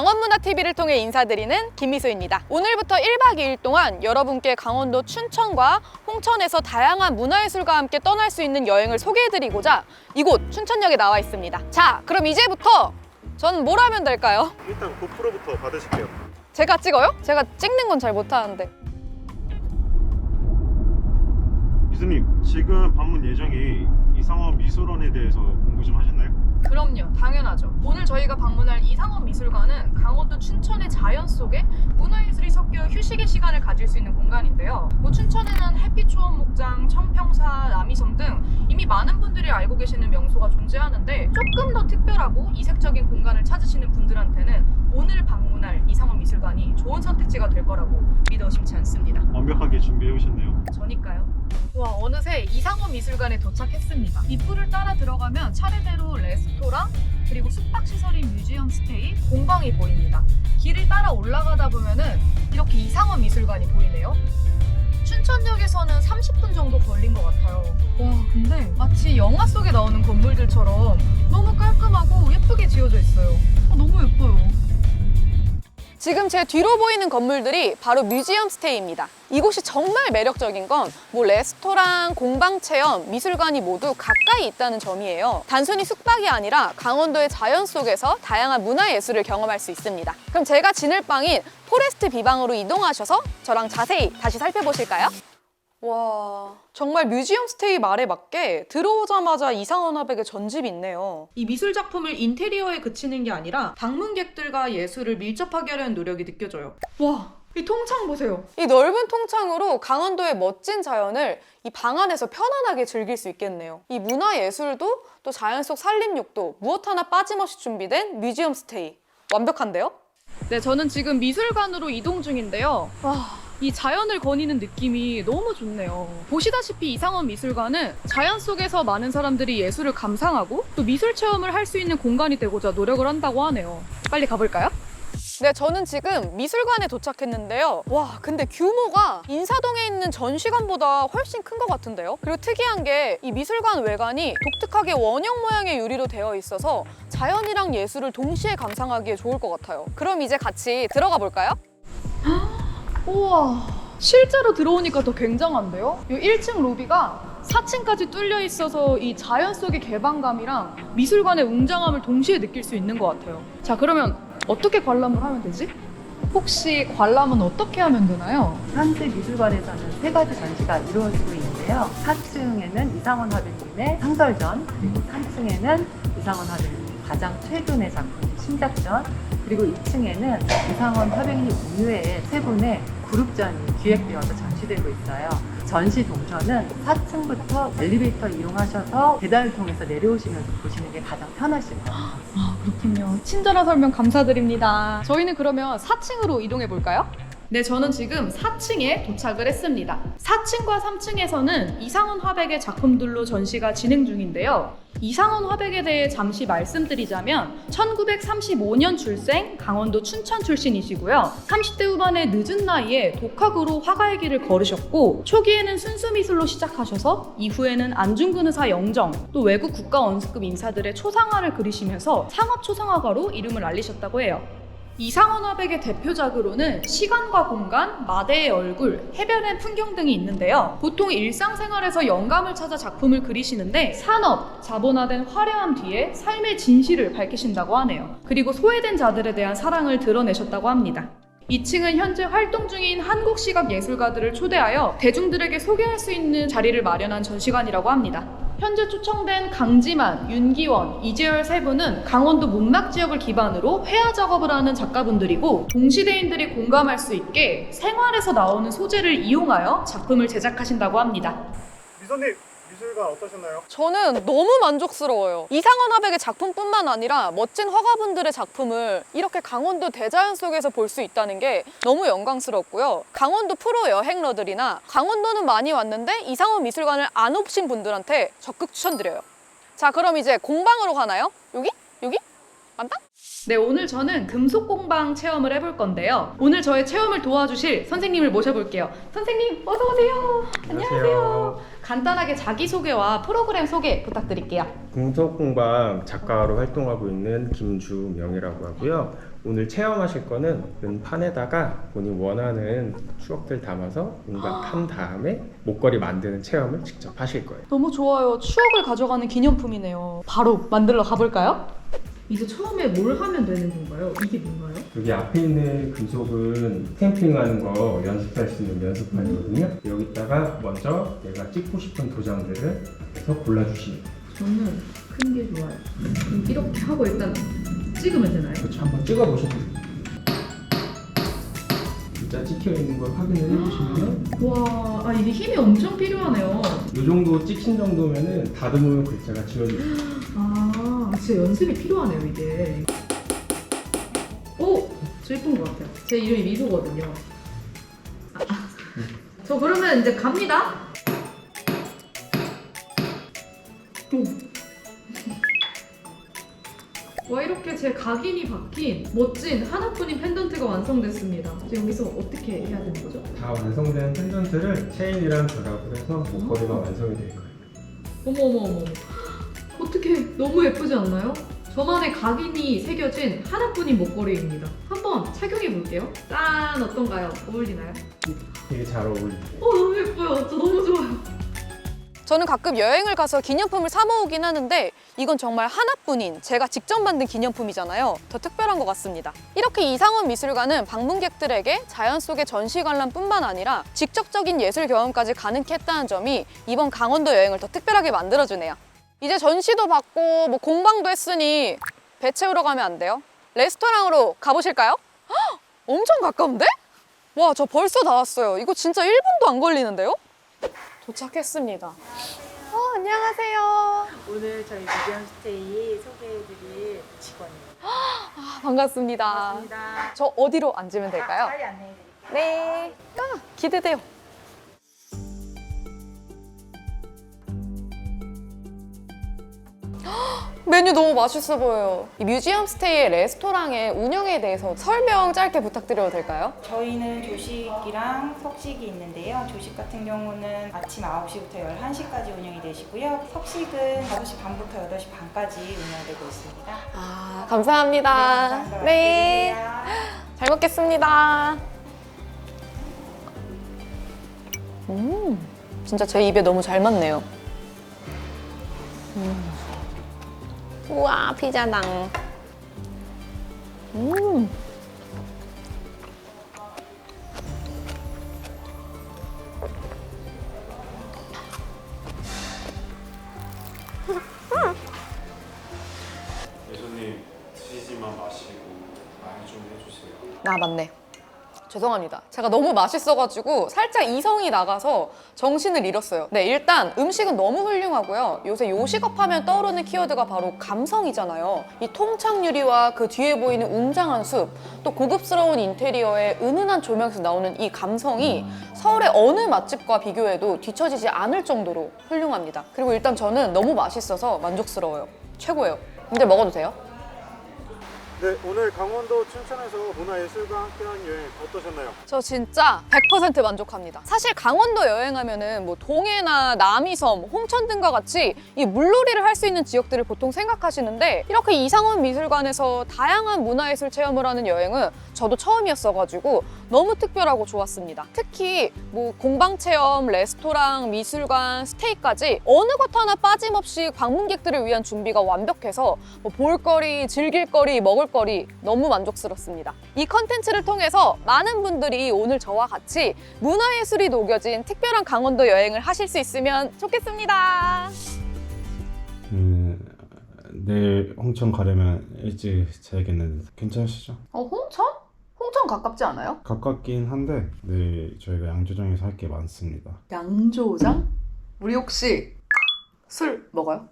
강원문화TV를 통해 인사드리는 김미소입니다. 오늘부터 1박 2일 동안 여러분께 강원도 춘천과 홍천에서 다양한 문화예술과 함께 떠날 수 있는 여행을 소개해드리고자 이곳 춘천역에 나와 있습니다. 자, 그럼 이제부터 전 뭘 하면 될까요? 일단 고프로부터 받으실게요. 제가 찍어요? 제가 찍는 건 잘 못하는데. 미수님, 지금 방문 예정이 이상원 미술원에 대해서 공부 좀 하셨나요? 그럼요, 당연하죠. 오늘 저희가 방문할 이상원 미술관은 강원도 춘천의 자연 속에 문화예술이 섞여 휴식의 시간을 가질 수 있는 공간인데요. 뭐 춘천에는 햇빛 초원 목장, 청평사, 남이섬 등 이미 많은 분들이 알고 계시는 명소가 존재하는데 조금 더 특별하고 이색적인 공간을 찾으시는 분들한테는 오늘 방문할 이상원 미술관이 좋은 선택지가 될 거라고 믿어 심지 않습니다. 완벽하게 준비해 오셨네요. 저니까요. 와 어느새 이상원 미술관에 도착했습니다. 입구를 따라 들어가면 차례대로 레스토랑 그리고 숙박시설인 뮤지엄 스테이, 공방이 보입니다. 길을 따라 올라가다 보면은 이렇게 이상원 미술관이 보이네요. 춘천역에서는 30분 정도 걸린 것 같아요. 와 근데 마치 영화 속에 나오는 건물들처럼 너무 깔끔하고 예쁘게 지어져 있어요. 너무 예뻐요. 지금 제 뒤로 보이는 건물들이 바로 뮤지엄 스테이입니다. 이곳이 정말 매력적인 건 뭐 레스토랑, 공방 체험, 미술관이 모두 가까이 있다는 점이에요. 단순히 숙박이 아니라 강원도의 자연 속에서 다양한 문화 예술을 경험할 수 있습니다. 그럼 제가 지낼 방인 포레스트 비방으로 이동하셔서 저랑 자세히 다시 살펴보실까요? 와 정말 뮤지엄 스테이 말에 맞게 들어오자마자 이상원 화백의 전집이 있네요. 이 미술 작품을 인테리어에 그치는 게 아니라 방문객들과 예술을 밀접하게 하려는 노력이 느껴져요. 와. 이 통창 보세요. 이 넓은 통창으로 강원도의 멋진 자연을 이 방 안에서 편안하게 즐길 수 있겠네요. 이 문화 예술도 또 자연 속 산림욕도 무엇 하나 빠짐없이 준비된 뮤지엄 스테이. 완벽한데요? 네, 저는 지금 미술관으로 이동 중인데요. 와, 이 자연을 거니는 느낌이 너무 좋네요. 보시다시피 이상원 미술관은 자연 속에서 많은 사람들이 예술을 감상하고 또 미술 체험을 할 수 있는 공간이 되고자 노력을 한다고 하네요. 빨리 가볼까요? 네, 저는 지금 미술관에 도착했는데요. 와, 근데 규모가 인사동에 있는 전시관보다 훨씬 큰 것 같은데요? 그리고 특이한 게 이 미술관 외관이 독특하게 원형 모양의 유리로 되어 있어서 자연이랑 예술을 동시에 감상하기에 좋을 것 같아요. 그럼 이제 같이 들어가 볼까요? 우와, 실제로 들어오니까 더 굉장한데요? 이 1층 로비가 4층까지 뚫려 있어서 이 자연 속의 개방감이랑 미술관의 웅장함을 동시에 느낄 수 있는 것 같아요. 자, 그러면 어떻게 관람을 하면 되지? 혹시 관람은 어떻게 하면 되나요? 현재 미술관에서는 세 가지 전시가 이루어지고 있는데요. 4층에는 이상원 화백님의 상설전, 그리고 3층에는 이상원 화백님 가장 최근의 작품 신작전, 그리고 2층에는 이상원 화백님 이외에 세 분의 그룹전이 기획되어서 전시되고 있어요. 전시 동선은 4층부터 엘리베이터 이용하셔서 계단을 통해서 내려오시면서 보시는 게 가장 편하실 거예요. 아, 그렇군요. 친절한 설명 감사드립니다. 저희는 그러면 4층으로 이동해 볼까요? 네, 저는 지금 4층에 도착을 했습니다. 4층과 3층에서는 이상원 화백의 작품들로 전시가 진행 중인데요. 이상원 화백에 대해 잠시 말씀드리자면 1935년 출생, 강원도 춘천 출신이시고요. 30대 후반의 늦은 나이에 독학으로 화가의 길을 걸으셨고 초기에는 순수 미술로 시작하셔서 이후에는 안중근 의사 영정, 또 외국 국가 원수급 인사들의 초상화를 그리시면서 상업 초상화가로 이름을 알리셨다고 해요. 이상원 화백의 대표작으로는 시간과 공간, 마대의 얼굴, 해변의 풍경 등이 있는데요. 보통 일상생활에서 영감을 찾아 작품을 그리시는데 산업, 자본화된 화려함 뒤에 삶의 진실을 밝히신다고 하네요. 그리고 소외된 자들에 대한 사랑을 드러내셨다고 합니다. 2층은 현재 활동 중인 한국 시각 예술가들을 초대하여 대중들에게 소개할 수 있는 자리를 마련한 전시관이라고 합니다. 현재 초청된 강지만, 윤기원, 이재열 세 분은 강원도 문막 지역을 기반으로 회화 작업을 하는 작가분들이고 동시대인들이 공감할 수 있게 생활에서 나오는 소재를 이용하여 작품을 제작하신다고 합니다. 미선님, 미술관 어떠셨나요? 저는 너무 만족스러워요. 이상원 화백의 작품뿐만 아니라 멋진 화가분들의 작품을 이렇게 강원도 대자연 속에서 볼 수 있다는 게 너무 영광스럽고요. 강원도 프로 여행러들이나 강원도는 많이 왔는데 이상원 미술관을 안 오신 분들한테 적극 추천드려요. 자, 그럼 이제 공방으로 가나요? 여기? 여기? 맞다? 네, 오늘 저는 금속 공방 체험을 해볼 건데요. 오늘 저의 체험을 도와주실 선생님을 모셔볼게요. 선생님, 어서 오세요. 안녕하세요. 간단하게 자기 소개와 프로그램 소개 부탁드릴게요. 금속 공방 작가로 활동하고 있는 김주명이라고 하고요. 오늘 체험하실 거는 은판에다가 본인 원하는 추억들 담아서 뭔가 판 다음에 목걸이 만드는 체험을 직접 하실 거예요. 너무 좋아요. 추억을 가져가는 기념품이네요. 바로 만들러 가볼까요? 이제 처음에 뭘 하면 되는 건가요? 이게 뭔가요? 여기 앞에 있는 금속은 스탬핑하는 거 연습할 수 있는 연습판이거든요. 여기다가 먼저 내가 찍고 싶은 도장들을 해서 골라주시면 돼요. 저는 큰 게 좋아요. 그럼 이렇게 하고 일단 찍으면 되나요? 그렇죠. 한번 찍어보셔도 돼요. 진짜 찍혀 있는 걸 확인을 해보시면 와, 아 이게 힘이 엄청 필요하네요. 이 정도 찍힌 정도면은 다듬으면 글자가 지워져요. 아, 진짜 연습이 필요하네요, 이게. 오! 저 예쁜 것 같아요. 제 이름이 미소거든요. 아, 저 그러면 이제 갑니다. 오. 와, 이렇게 제 각인이 박힌 멋진 하나뿐인 펜던트가 완성됐습니다. 저 여기서 어떻게 해야 되는 거죠? 다 완성된 펜던트를 체인이랑 결합을 해서 목걸이가 완성이 될 거예요. 어머 어머 어머 어떻게 너무 예쁘지 않나요? 저만의 각인이 새겨진 하나뿐인 목걸이입니다. 한번 착용해 볼게요. 짠 어떤가요? 어울리나요? 되게 잘 어울리죠. 어 너무 예뻐요. 저 너무 좋아요. 저는 가끔 여행을 가서 기념품을 사 모으긴 하는데 이건 정말 하나뿐인 제가 직접 만든 기념품이잖아요. 더 특별한 것 같습니다. 이렇게 이상원 미술관은 방문객들에게 자연 속의 전시 관람뿐만 아니라 직접적인 예술 경험까지 가능케 했다는 점이 이번 강원도 여행을 더 특별하게 만들어주네요. 이제 전시도 받고 뭐 공방도 했으니 배 채우러 가면 안 돼요? 레스토랑으로 가보실까요? 헉, 엄청 가까운데? 와, 저 벌써 나왔어요. 이거 진짜 1분도 안 걸리는데요? 도착했습니다. 어, 안녕하세요. 오늘 저희 미디엄 스테이 소개해드릴 직원이에요. 아, 반갑습니다. 반갑습니다. 저 어디로 앉으면 될까요? 자리 안내해드릴게요. 네. 아, 기대돼요. 메뉴 너무 맛있어 보여요. 이 뮤지엄 스테이의 레스토랑의 운영에 대해서 설명 짧게 부탁드려도 될까요? 저희는 조식이랑 석식이 있는데요. 조식 같은 경우는 아침 9시부터 11시까지 운영이 되시고요. 석식은 5시 반부터 8시 반까지 운영되고 있습니다. 아, 감사합니다. 감사합니다. 네. 맛있게 드세요. 잘 먹겠습니다. 음, 진짜 제 입에 너무 잘 맞네요. 음. 우와, 피자당. 음. 예수님 드시지만 마시고 말 좀 해주세요. 아, 맞네. 죄송합니다. 제가 너무 맛있어가지고 살짝 이성이 나가서 정신을 잃었어요. 네, 일단 음식은 너무 훌륭하고요. 요새 요식업 하면 떠오르는 키워드가 바로 감성이잖아요. 이 통창 유리와 그 뒤에 보이는 웅장한 숲, 또 고급스러운 인테리어에 은은한 조명에서 나오는 이 감성이 서울의 어느 맛집과 비교해도 뒤처지지 않을 정도로 훌륭합니다. 그리고 일단 저는 너무 맛있어서 만족스러워요. 최고예요. 이제 먹어도 돼요? 네, 오늘 강원도 춘천에서 문화예술과 함께한 여행 어떠셨나요? 저 진짜 100% 만족합니다. 사실 강원도 여행하면은 뭐 동해나 남이섬, 홍천 등과 같이 이 물놀이를 할 수 있는 지역들을 보통 생각하시는데 이렇게 이상원 미술관에서 다양한 문화예술 체험을 하는 여행은 저도 처음이었어가지고 너무 특별하고 좋았습니다. 특히 뭐 공방 체험, 레스토랑, 미술관, 스테이까지 어느 것 하나 빠짐없이 방문객들을 위한 준비가 완벽해서 뭐 볼거리, 즐길거리, 먹을거리 너무 만족스럽습니다. 이 컨텐츠를 통해서 많은 분들이 오늘 저와 같이 문화예술이 녹여진 특별한 강원도 여행을 하실 수 있으면 좋겠습니다. 음, 내일 홍천 가려면 일찍 자야겠는데 괜찮으시죠? 어 홍천? 홍천 가깝지 않아요? 가깝긴 한데 내일 저희가 양조장에서 할 게 많습니다. 양조장? 우리 혹시 술 먹어요?